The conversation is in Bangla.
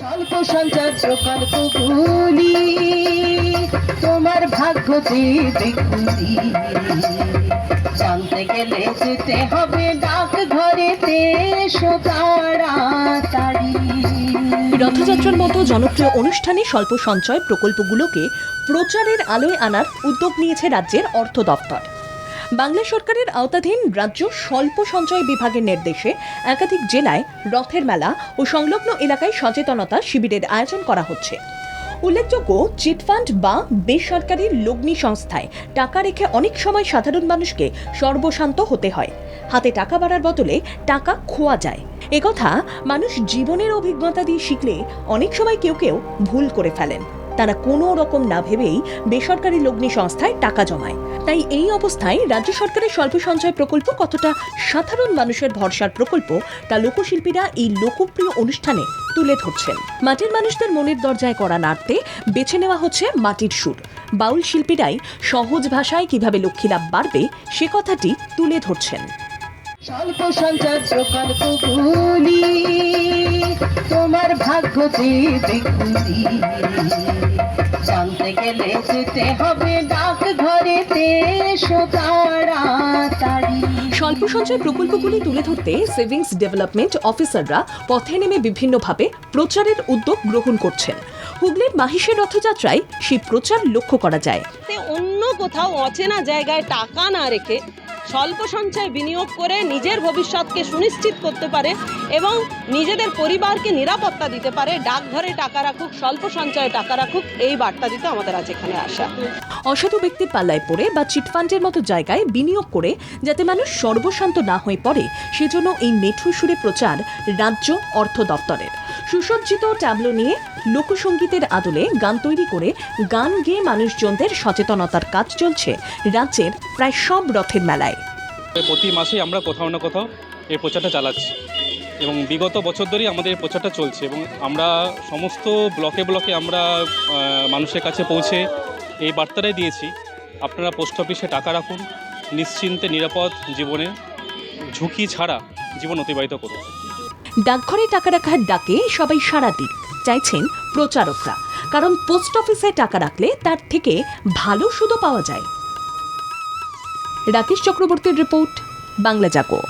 স্বল্প সঞ্চার প্রকল্পগুলি তোমার ভাগ্য দেবে খুলি জানতে গেলে যেতে হবে ডাক এসো তাড়াতাড়ি রথযাত্রার মতো জনপ্রিয় অনুষ্ঠানে স্বল্প সঞ্চয় প্রকল্পগুলোকে প্রচারের আলোয় আনার উদ্যোগ নিয়েছে রাজ্যের অর্থ দপ্তর। বাংলা সরকারের আওতাধীন রাজ্য স্বল্প সঞ্চয় বিভাগের নির্দেশে একাধিক জেলায় রথের মেলা ও সংলগ্ন এলাকায় সচেতনতা শিবিরের আয়োজন করা হচ্ছে। উল্লেখযোগ্য চিটফান্ড বা বেসরকারি লগ্নি সংস্থায় টাকা রেখে অনেক সময় সাধারণ মানুষকে সর্বশান্ত হতে হয়। হাতে টাকা বাড়ার বদলে টাকা খোয়া যায়। একথা মানুষ জীবনের অভিজ্ঞতা দিয়ে শিখলে অনেক সময় কেউ কেউ ভুল করে ফেলেন। তারা কোনো রকম না ভেবেই বেসরকারি লগ্নি সংস্থায় টাকা জমায়। তাই এই অবস্থায় রাজ্য সরকারের স্বল্প সঞ্চয় প্রকল্প কতটা সাধারণ মানুষের ভরসার প্রকল্প তা লোকশিল্পীরা এই লোকপ্রিয় অনুষ্ঠানে তুলে ধরছেন। মাটির মানুষদের মনের দরজায় করা নাড়তে বেছে নেওয়া হচ্ছে মাটির সুর। বাউল শিল্পীরাই সহজ ভাষায় কীভাবে লক্ষ্মী লাভ বাড়বে সে কথাটি তুলে ধরছেন। স্বল্প সঞ্চার প্রকল্পগুলি তোমার ভাগ্য জানতে গেলে যেতে হবে ডাক তাড়াতাড়ি স্বল্প সঞ্চয় প্রকল্পগুলি তুলে ধরতে সেভিংস ডেভেলপমেন্ট অফিসাররা পথে নেমে বিভিন্নভাবে প্রচারের উদ্যোগ গ্রহণ করছেন। হুগলির মাহিসের রথযাত্রায় সেই প্রচার লক্ষ্য করা যায়। অন্য কোথাও অচেনা জায়গায় টাকা না রেখে স্বল্প সঞ্চয় বিনিয়োগ করে নিজের ভবিষ্যৎকে সুনিশ্চিত করতে পারে এবং নিজেদের পরিবারকে নিরাপত্তা দিতে পারে। ডাকঘরে টাকা রাখুক, স্বল্প সঞ্চয়ে টাকা রাখুক, এই বার্তা দিতে আমাদের আজ এখানে আসা। অসাধু ব্যক্তির পাল্লায় পড়ে বা চিটফান্ডের মতো জায়গায় বিনিয়োগ করে যাতে মানুষ সর্বশান্ত না হয়ে পড়ে, সেজন্য এই মেঠু সুরে প্রচার রাজ্য অর্থ দপ্তরের। সুসজ্জিত ট্যাবলো নিয়ে লোকসঙ্গীতের আদলে গান তৈরি করে গান গেয়ে মানুষজনদের সচেতনতার কাজ চলছে। রাজ্যের প্রায় সব রথের মেলায়। প্রতি মাসে আমরা কোথাও না কোথাও এই প্রচারটা চালাচ্ছি। এবং বিগত বছর ধরেই আমাদের এই প্রচারটা চলছে এবং আমরা সমস্ত ব্লকে ব্লকে আমরা মানুষের কাছে পৌঁছে এই বার্তাটাই দিয়েছি। আপনারা পোস্ট অফিসে টাকা রাখুন। নিশ্চিন্তে, নিরাপদ জীবনে ঝুঁকি ছাড়া জীবন অতিবাহিত করুক। ডাকঘরে টাকা রাখার ডাকে সবাই সাড়া দিক, চাইছেন প্রচারকরা। কারণ পোস্ট অফিসে টাকা রাখলে তার থেকে ভালো সুদও পাওয়া যায়। রাকেশ চক্রবর্তীর রিপোর্ট, বাংলা জাগো।